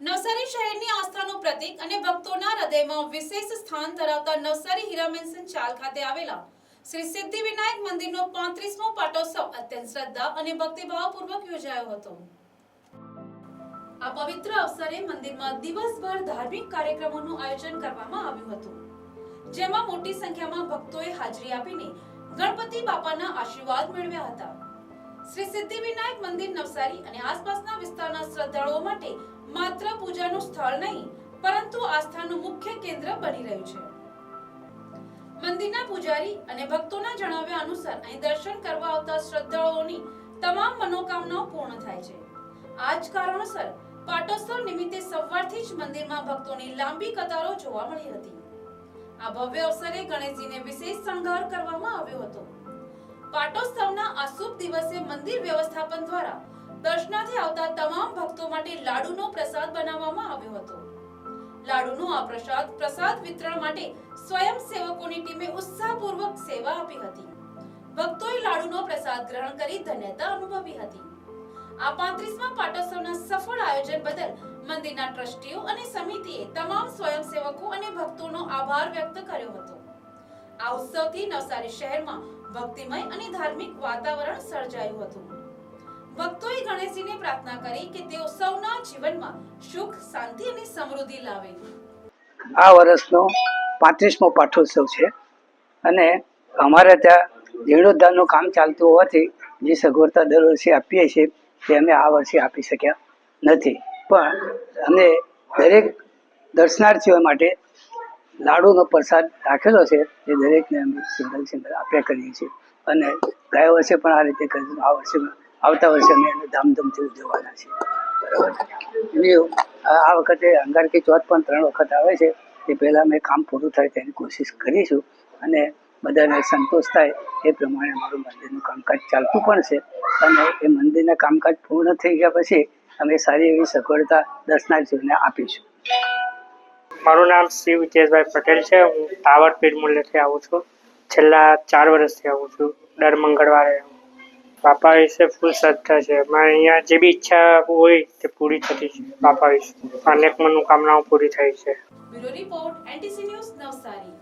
નવસારી શહેરની આસ્થાનું પ્રતીક અને ભક્તોના હૃદયમાં વિશેષ સ્થાન ધરાવતા નવસારી હીરામેન્શન ચાલ ખાતે આવેલા શ્રી સિદ્ધિ વિનાયક મંદિરનો પાંત્રીસમો પાટોત્સવ અત્યંત શ્રદ્ધા અને ભક્તિભાવપૂર્વક યોજાયો હતો. આ પવિત્ર અવસરે મંદિરમાં દિવસભર ધાર્મિક કાર્યક્રમોનું આયોજન કરવામાં આવ્યું હતું. જેમાં મોટી સંખ્યામાં ભક્તોએ હાજરી આપીને ગણપતિ બાપાના આશીર્વાદ મેળવ્યા હતા. શ્રી સિદ્ધિ વિનાયક મંદિર નવસારી અને આસપાસના વિસ્તારના શ્રદ્ધાળુઓ માટે માત્ર પૂજાનું સ્થળ નહીં, પરંતુ આસ્થાનું મુખ્ય કેન્દ્ર બની રહ્યું છે. મંદિરના પૂજારી અને ભક્તોના જણાવ્યા અનુસાર અહીં દર્શન કરવા આવતા શ્રદ્ધાળુઓની તમામ મનોકામનાઓ પૂર્ણ થાય છે. આ જ કારણોસર પાટોત્સવ નિમિત્તે સવારથી જ મંદિરમાં ભક્તોની લાંબી કતારો જોવા મળી હતી. આ ભવ્ય અવસરે ગણેશજીને વિશેષ શણગાર કરવામાં આવ્યો હતો. પાટોત્સવના આ શુભ દિવસે મંદિર વ્યવસ્થાપન દ્વારા દર્શનાર્થે આવતા તમામ ભક્તો માટે લાડુનો પ્રસાદ બનાવવામાં આવ્યો હતો. લાડુનો આ પ્રસાદ પ્રસાદ વિતરણ માટે સ્વયંસેવકોની ટીમે ઉત્સાહપૂર્વક સેવા આપી હતી. ભક્તોએ લાડુનો પ્રસાદ ગ્રહણ કરી ધન્યતા અનુભવી હતી. આ પાંત્રીસમા પાટોત્સવના સફળ આયોજન બદલ મંદિરના ટ્રસ્ટીઓ અને સમિતિએ તમામ સ્વયંસેવકો અને ભક્તોનો આભાર વ્યક્ત કર્યો હતો. આ ઉત્સવથી નવસારી શહેરમાં ભક્તિમય અને ધાર્મિક વાતાવરણ સર્જાયું હતું. ભક્તોએ ગણેશજીને પ્રાર્થના કરી કે તેઓ સૌના જીવનમાં સુખ, શાંતિ અને સમૃદ્ધિ લાવે. આ વર્ષનો પાંત્રીસમો પાઠોત્સવ છે અને અમારે ત્યાં જીર્ણોદ્ધારનું કામ ચાલતું હોવાથી જે સગવડતા દર વર્ષે આપીએ છીએ તે અમે આ વર્ષે આપી શક્યા નથી. પણ અમે દરેક દર્શનાર્થીઓ માટે લાડુનો પ્રસાદ રાખેલો છે એ દરેકને અમે સિંગલ સિંગલ આપ્યા કરીએ છીએ. અને ગયા વર્ષે પણ આ રીતે કરીશું આ વર્ષે આવતા વર્ષે અમે એને ધામધૂમથી ઉજવવાના છીએ. બરાબર? આ વખતે અંગારકી ચોથ પણ ત્રણ વખત આવે છે. તે પહેલાં અમે કામ પૂરું થાય તેની કોશિશ કરીશું અને બધાને સંતોષ થાય એ પ્રમાણે અમારું મંદિરનું કામકાજ ચાલતું પણ છે. અને એ મંદિરના કામકાજ પૂર્ણ થઈ ગયા પછી અમે સારી એવી સગવડતા દર્શનાર્થીઓને આપીશું. મારું નામ શ્રી વિજયભાઈ પટેલ છે. હું ટાવર પીર મૂલ્યથી આવું છું. છેલ્લા ચાર વર્ષથી આવું છું. દર મંગળવારે આવું. બાપા વિશે ફૂલ શ્રદ્ધા છે. મારે અહીંયા જે બી ઈચ્છા હોય તે પૂરી થતી છે બાપા વિશે. અનેક મનોકામનાઓ પૂરી થાય છે. Bureau report NTC news Navsari.